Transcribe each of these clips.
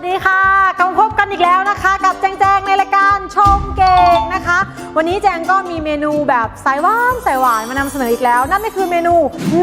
วัสดีค่ะกลับพบกันอีกแล้วนะคะ กับแจงแจงในรายการชมเก่งนะคะ วันนี้แจงก็มีเมนูแบบสายหวานสายหวานมานำเสนออีกแล้ว นั่นก็คือเมนู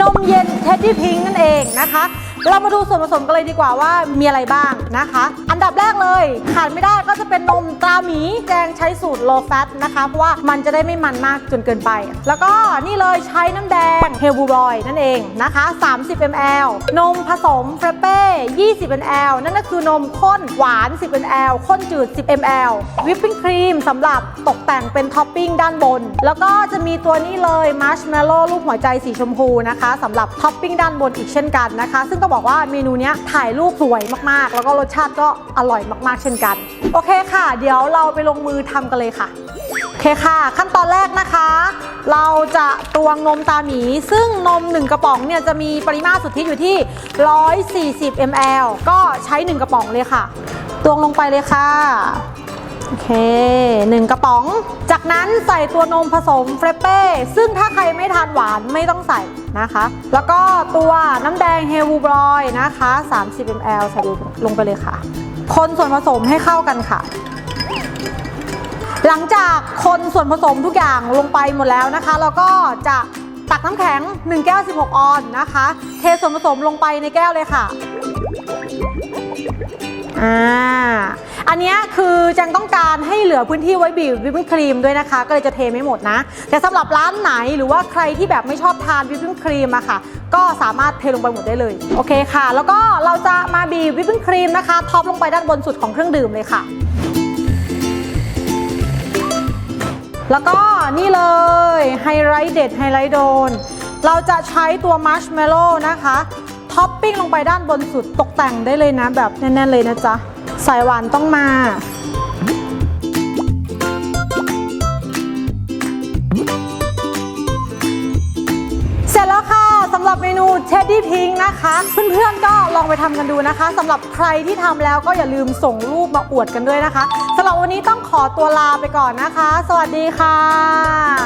นมเย็นเท็ดดี้พิงค์นั่นเองนะคะ เรามาดูส่วนผสมกันเลยดีกว่าว่ามีอะไรบ้างนะคะ อันดับแรกเลย ขาดไม่ได้ก็จะเป็นนมตราหมีแจงใช้สูตร low fat นะคะ เพราะว่ามันจะได้ไม่มันมากจนเกินไป แล้วก็นี่เลยใช้น้ำแดงเฮลบูรอยนั่นเองนะคะ 30 ml นมผสมเฟรเป้ 20 ml นั่นก็คือนมข้นหวาน 10 ml ข้นจืด 10 ml วิปปิ้งครีมสำหรับตกแต่งเป็นท็อปปิ้งด้านบน แล้วก็จะมีตัวนี้เลยมัชเมลโล่รูปหัวใจสีชมพูนะคะสำหรับท็อปปิ้งด้านบนอีกเช่นกันนะคะ ซึ่งต้องบอกอกว่าเมนูนี้ถ่ายรูปสวยมากๆ แล้วก็รสชาติก็อร่อยมากๆ เช่นกัน โอเคค่ะ เดี๋ยวเราไปลงมือทำกันเลยค่ะโอเคค่ะ ขั้นตอนแรกนะคะ เราจะตวงนมตาหมี ซึ่งนม 1 กระป๋องเนี่ยจะมีปริมาตรสุทธิอยู่ที่ 140 ml ก็ใช้ 1 กระป๋องเลยค่ะ ตวงลงไปเลยค่ะ อเค1กระป๋อง จากนั้นใส่ตัวนมผสมเฟรเป้ ซึ่งถ้าใครไม่ทานหวานไม่ต้องใส่นะคะ แล้วก็ตัวน้ำแดงเฮลูบรอยนะคะ 30 ml ใส่ลงไปเลยค่ะ คนส่วนผสมให้เข้ากันค่ะ หลังจากคนส่วนผสมทุกอย่างลงไปหมดแล้วนะคะเราก็จะตักน้ำแข็ง 1 แก้ว 16 ออนนะคะ เทส่วนผสมลงไปในแก้วเลยค่ะ อ่า อันนี้คือจังต้องการให้เหลือพื้นที่ไว้บีบวิปปิ้งครีมด้วยนะคะ ก็เลยจะเทไม่หมดนะ แต่สำหรับร้านไหนหรือว่าใครที่แบบไม่ชอบทานวิปปิ้งครีมอะค่ะ ก็สามารถเทลงไปหมดได้เลย โอเคค่ะ แล้วก็เราจะมาบีบวิปปิ้งครีมนะคะท็อปลงไปด้านบนสุดของเครื่องดื่มเลยค่ะ แล้วก็นี่เลยไฮไลท์เด็ดไฮไลท์โดน เราจะใช้ตัวมัชเมลโล่นะคะ ท็อปปิ้งลงไปด้านบนสุดตกแต่งได้เลยนะแบบแน่นๆเลยนะจ๊ะสายหวานต้องมาเสร็จแล้วค่ะสำหรับเมนูเ e ดดี้พิงนะคะ เพื่อนๆก็ลองไปทำกันดูนะคะสำหรับใครที่ทำแล้วก็อย่าลืมส่งรูปมาอวดกันด้วยนะคะสำหรับวันนี้ต้องขอตัวลาไปก่อนนะคะ สวัสดีค่ะ